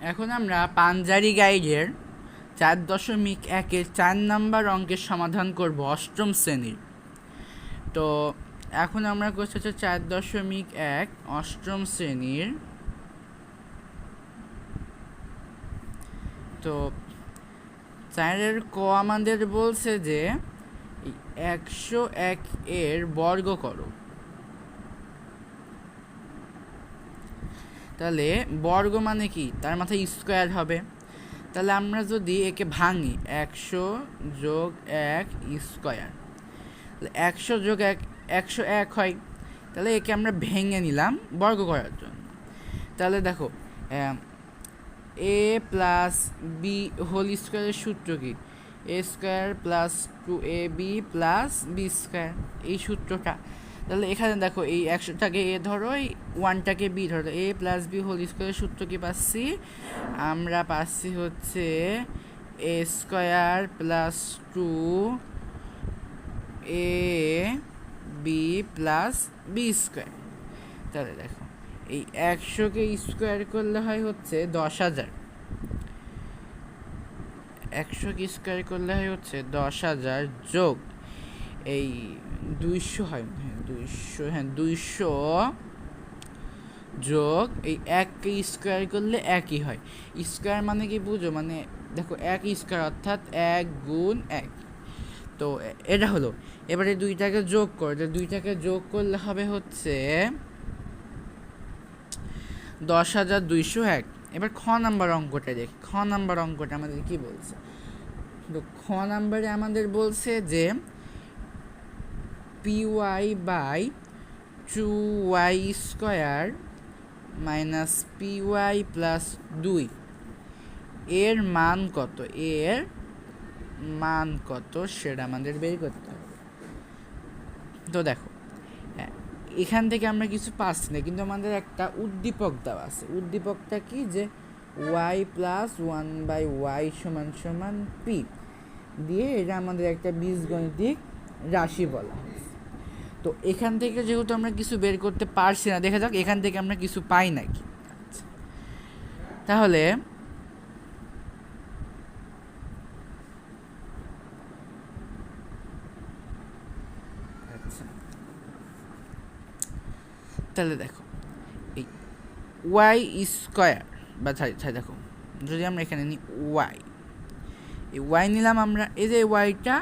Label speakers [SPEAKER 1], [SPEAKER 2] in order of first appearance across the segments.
[SPEAKER 1] এখন আমরা পাঞ্জারি গাইডের চার দশমিক একের চার নাম্বার অঙ্কের সমাধান করব অষ্টম শ্রেণির। তো এখন আমরা করছি হচ্ছে চার দশমিক এক অষ্টম শ্রেণির। তো চারের ক আমাদের বলছে যে একশো এক এর বর্গ করো। তাহলে বর্গ মানে কি? তার মাথায় স্কোয়ার হবে। তাহলে আমরা যদি একে ভাঙি, একশো যোগ এক স্কোয়ার একশো যোগ এক, একশো এক হয়। তাহলে একে আমরা ভেঙে নিলাম বর্গ করার জন্য। তাহলে দেখো এ প্লাস বি হোল স্কোয়ারের সূত্র কি? A square plus two A B plus B square এই সূত্রটা। তাহলে এখানে দেখো এই একশোটাকে এ ধরো, এই ওয়ানটাকে বি ধরো এ প্লাস বি হোল স্কোয়ারের সূত্র কি পাচ্ছি। আমরা পাচ্ছি হচ্ছে A square plus two A B plus B square তাহলে দেখো, এই একশোকে স্কোয়ার করলে হয় হচ্ছে দশ হাজার। একশোকে স্কোয়ার করলে হয় হচ্ছে দশ হাজার যোগ। এই দুইশো হয় হ্যাঁ দুইশো হ্যাঁ দুইশো যোগ এই এককে স্কোয়ার করলে একই হয়। স্কোয়ার মানে কি বুঝো? মানে দেখো, এক স্কোয়ার অর্থাৎ এক গুণ এক। তো এটা হলো। এবারে দুইটাকে যোগ করো। দুইটাকে যোগ করলে হবে হচ্ছে দশ হাজার দুইশো এক। এবার খ নাম্বার অঙ্কটা দেখি। খ নাম্বার অঙ্কটা আমাদের কি বলছে? তো খ নাম্বারে আমাদের বলছে যে P Y by two Y square minus P Y plus দুই এর মান কত? এর মান কত? সেটা আমাদের বের করতে হবে। তো দেখো হ্যাঁ, এখান থেকে আমরা কিছু পাচ্ছি না কিন্তু আমাদের একটা উদ্দীপক দেওয়া আছে। উদ্দীপকটা কি? যে Y plus one by Y সমান সমান পি দিয়ে এটা আমাদের একটা বীজগণিতিক রাশি বলা হয়েছে। তো এখান থেকে যেহেতু আমরা কিছু বের করতে পারছি না, দেখা যাক এখান থেকে আমরা কিছু পাই নাকি আচ্ছা। তাহলে তাহলে দেখো, এই ওয়াই স্কোয়ার বা ছাই দেখো, যদি আমরা এখানে নিই ওয়াই এই ওয়াই নিলাম আমরা, এই যে ওয়াইটা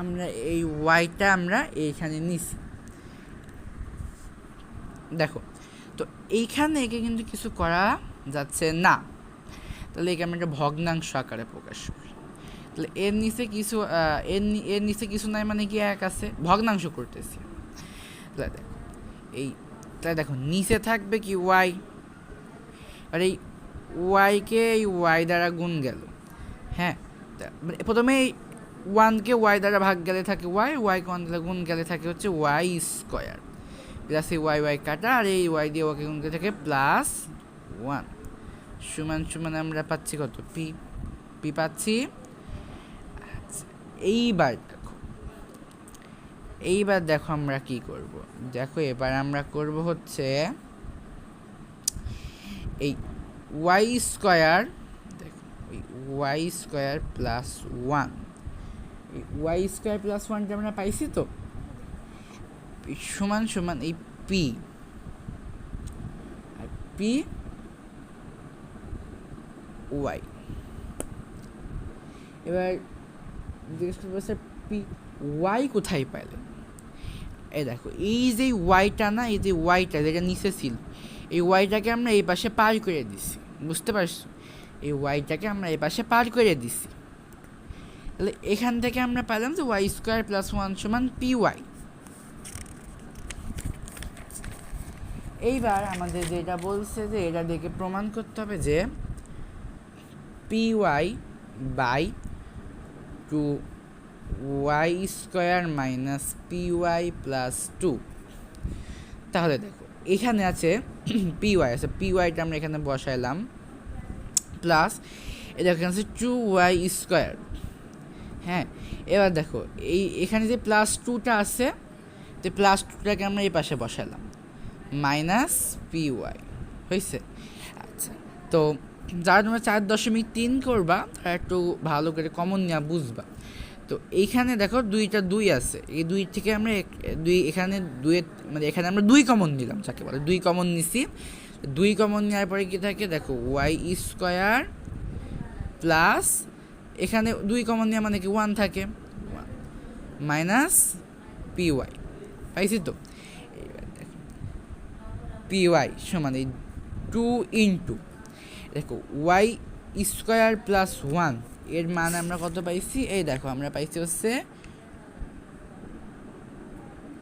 [SPEAKER 1] আমরা এই ওয়াইটা আমরা এইখানে নিছি দেখো, তো এইখানে একে কিন্তু কিছু করা যাচ্ছে না। তাহলে একে আমরা একটা ভগ্নাংশ আকারে প্রকাশ করি। তাহলে এর নিচে কিছু এর এর নিচে কিছু নাই মানে কি এক আছে? ভগ্নাংশ করতেছি। তাহলে দেখো, এই, তাহলে দেখো, নিচে থাকবে কি ওয়াই আর এই ওয়াইকে এই ওয়াই দ্বারা গুণ গেল। হ্যাঁ মানে প্রথমে ওয়ানকে ওয়াই দ্বারা ভাগ গেলে থাকে ওয়াই ওয়াইকে ওয়ান দ্বারা গুণ গেলে থাকে হচ্ছে Y square plus Y Y কাটা আর এই ওয়াই দিয়ে গুণ গেলে থাকে প্লাস ওয়ান সমান সমান আমরা পাচ্ছি কত পি পি পাচ্ছি এইবার দেখো। এইবার দেখো আমরা কি করব। দেখো, এবার আমরা করব হচ্ছে এই ওয়াই স্কোয়ার দেখো Y square plus one Y square plus ওয়ানটা আমরা পাইছি তো? সমান সমান এই পি আর পি ওয়াই এবার জিজ্ঞেস পি ওয়াই কোথায় পাইলেন এই দেখো, এই যে ওয়াইটা না, এই যে ওয়াইটা যেটা নিচে ছিল, এই ওয়াইটাকে আমরা এই পাশে পার করে দিছি, বুঝতে পারছ? এই ওয়াইটাকে আমরা এই পাশে পার করে দিছি। তাহলে এখান থেকে আমরা পেলাম যে ওয়াই স্কোয়ার প্লাস ওয়ান সমান পি ওয়াই এইবার আমাদের যেটা বলছে যে এটা দেখে প্রমাণ করতে হবে যে P Y by two Y square minus P Y plus two. তাহলে দেখো, এখানে আছে পি ওয়াই আছে পি ওয়াইটা আমরা এখানে বসাইলাম, প্লাস এটা এখানে আছে টু ওয়াই স্কোয়ার। হ্যাঁ এবার দেখো, এই এখানে যে প্লাস টুটা আছে, তো প্লাস টুটাকে আমরা এই পাশে বসালাম মাইনাস পি ওয়াই হয়েছে আচ্ছা তো যারা তোমরা চার দশমিক তিন করবা, তারা একটু ভালো করে কমন নেওয়া বুঝবা। তো এইখানে দেখো দুইটা দুই আছে, এই দুই থেকে আমরা দুই এখানে দুই মানে এখানে আমরা দুই কমন নিলাম, যাকে বলে দুই কমন নিছি। দুই কমন নেওয়ার পরে কি থাকে? দেখো ওয়াই স্কোয়ার প্লাস এখানে দুই কমন নেওয়া মানে কি ওয়ান থাকে মাইনাস পি ওয়াই, পাইছি তো? পি ওয়াই সমান এই টু ইন্টু দেখো ওয়াই স্কোয়ার প্লাস ওয়ানের মান আমরা কত পাইছি? এই দেখো, আমরা পাইছি হচ্ছে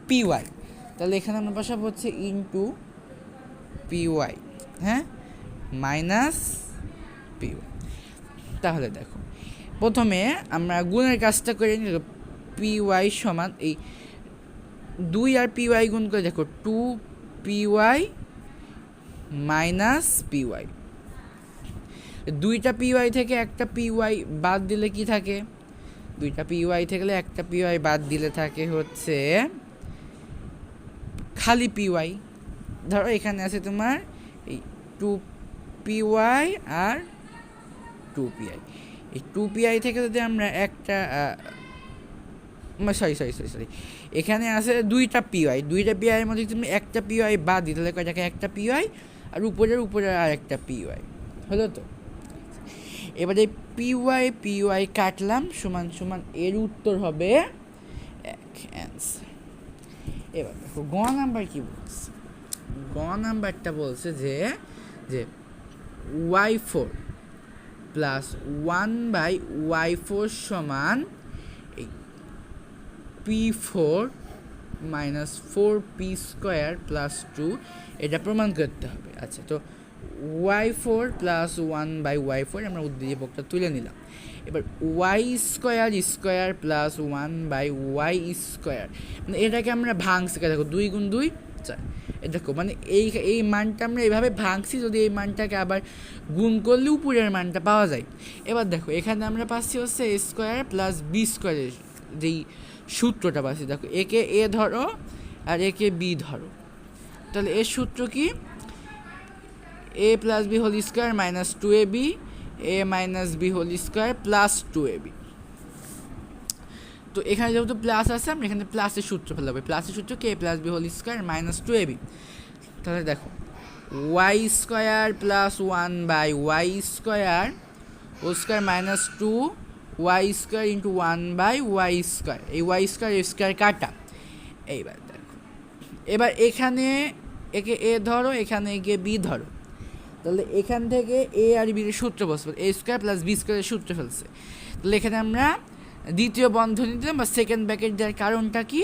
[SPEAKER 1] পি ওয়াই তাহলে এখানে আমরা বসাবো হচ্ছে ইন্টু পি ওয়াই হ্যাঁ? মাইনাস পি ওয়াই তাহলে দেখো, প্রথমে আমরা গুণের কাজটা করে নিই পি ওয়াই সমান এই দুই আর পি ওয়াই গুণ করে দেখো two P Y minus P Y. দুইটা পি ওয়াই থেকে একটা পি ওয়াই বাদ দিলে কি থাকে? দুইটা পি ওয়াই থেকে একটা পি ওয়াই বাদ দিলে থাকে হচ্ছে খালি পি ওয়াই। ধরো এখানে আছে তোমার এই টু পি ওয়াই আর টু পি আই এই টু পি আই থেকে যদি আমরা একটা সরি সরি সরি সরি এখানে আছে দুইটা পিওয়াই দুইটা পিওয়াইয়ের মধ্যে তুমি একটা পিওয়াই বাদ দিতে তাহলে কয়টাকে একটা পিওয়াই আর উপরের উপরে আর একটা পিওয়াই হলো তো? এবারে পিওয়াই পিওয়াই কাটলাম, সমান সমান এর উত্তর হবে এক অ্যান্সার এবার দেখো, গ নাম্বার কি বলছে? গ নাম্বারটা বলছে যে যে Y four plus one by Y four সমান P four minus four P square plus two এটা প্রমাণ করতে হবে। আচ্ছা তো Y four plus one by Y four আমরা উদ্দীপকটা তুলে নিলাম। এবার Y square square plus one by Y square মানে এটাকে আমরা ভাঙছি দেখো, দুই গুণ দুই, চার। দেখো মানে এই এই মানটা আমরা এইভাবে ভাঙছি, যদি এই মানটাকে আবার গুণ করলে উপরের মানটা পাওয়া যায়। এবার দেখো, এখানে আমরা পাচ্ছি হচ্ছে স্কোয়ার প্লাস বি স্কোয়ারের যেই সূত্রটা পাচ্ছি দেখো, একে এ ধরো আর একে বি ধরো। তাহলে এর সূত্র কি? A plus B whole square minus two A B, A minus B whole square plus two A B. তো এখানে যেহেতু প্লাস আছে, আমরা এখানে প্লাসের সূত্র ফেলে হবে প্লাসের সূত্র কে? Plus B whole square minus two A B. তাহলে দেখো, Y square plus one by Y square O square minus two Y square into one by Y square এই ওয়াই স্কোয়ার স্কোয়ার কাটা। এইবার দেখো। এবার এখানে একে এ ধরো, এখানে একে বি ধরো। তাহলে এখান থেকে এ আর বির সূত্র বসবে। এ স্কোয়ার প্লাস বি স্কোয়ারের সূত্র ফেলছে। তাহলে এখানে আমরা দ্বিতীয় বন্ধনী দিলাম, বা সেকেন্ড ব্যাকেট দেওয়ার কারণটা কি?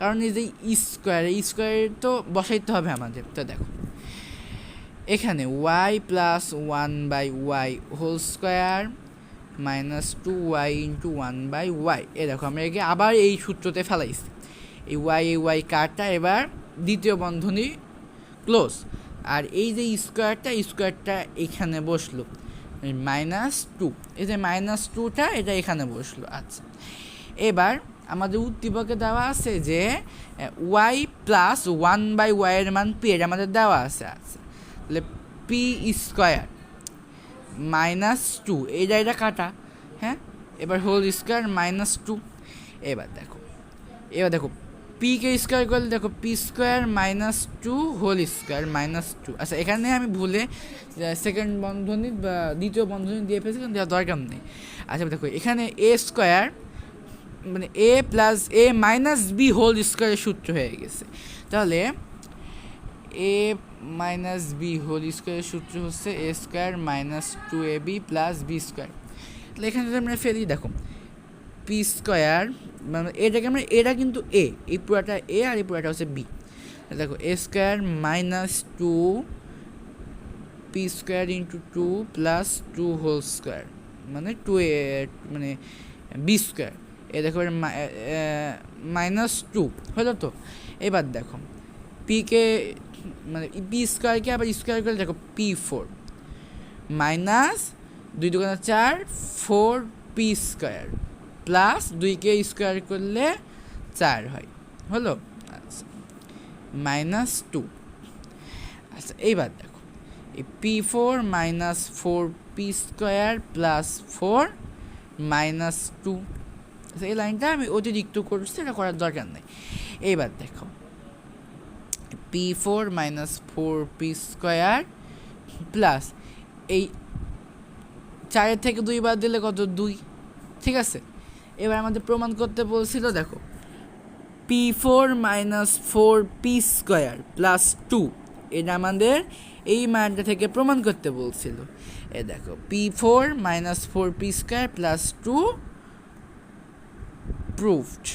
[SPEAKER 1] কারণ এই যে স্কোয়ার এই স্কোয়ার তো বসাইতে হবে আমাদের। তো দেখো। এখানে Y plus one by Y whole square minus two Y into one by Y. এ দেখো, আমরা একে আবার এই সূত্রতে ফেলাইছি। এই ওয়াই এই ওয়াই কারটা এবার দ্বিতীয় বন্ধনী ক্লোজ। আর এই যে স্কোয়ারটা স্কোয়ারটা এখানে বসল। মাইনাস টু, এই যে মাইনাস টুটা এটা এখানে বসল। আচ্ছা এবার আমাদের উদ্দীপকে দেওয়া আছে যে, ওয়াই প্লাস ওয়ান বাই ওয়াইয়ের মান পি, এটা আমাদের দেওয়া আছে। আচ্ছা তাহলে পি স্কোয়ার। Minus two. এইটা এটা কাটা হ্যাঁ? এবার হোল স্কোয়ার মাইনাস টু এবার দেখো এবার দেখো পি কে স্কোয়ার করলে দেখো P square minus two whole square minus two আচ্ছা এখানে আমি ভুলে সেকেন্ড বন্ধনী বা দ্বিতীয় বন্ধনী দিয়ে ফেলেছি কিন্তু দেওয়ার দরকার নেই। আচ্ছা দেখো, এখানে এ স্কোয়ার মানে A plus A minus B whole স্কোয়ারের সূত্র হয়ে গেছে। তাহলে এ মাইনাস বি হোল স্কোয়ারের সূত্র হচ্ছে A square minus two A B plus B square. তাহলে এখানে যদি আমরা ফেলি, দেখো, পি স্কোয়ার মানে এটাকে আমরা, এটা কিন্তু এ, এই পুরাটা এ আর এই পুরাটা হচ্ছে বি। দেখো, A square minus two P square into two plus two whole square মানে টু এ মানে বি স্কোয়ার। এ দেখো মাইনাস টু, হলো তো? এবার দেখো পিকে মানে পি স্কোয়ারকে আবার স্কোয়ার করে দেখো পি ফোর মাইনাস দুই দোকানে চার ফোর পি স্কোয়ার প্লাস দুইকে স্কোয়ার করলে চার হয়। হলো? আচ্ছা মাইনাস টু আচ্ছা এইবার দেখো। P four minus four P square plus four minus two এই লাইনটা আমি অতিরিক্ত করছি, এটা করার দরকার নেই। এইবার দেখো। P four minus four P square plus এই চারের থেকে দুই বাদ দিলে কত? দুই। ঠিক আছে? এবার আমাদের প্রমাণ করতে বলছিল, দেখো P four minus four P square plus two এটা আমাদের এই মানটা থেকে প্রমাণ করতে বলছিল। এ দেখো P four minus four P square plus two proved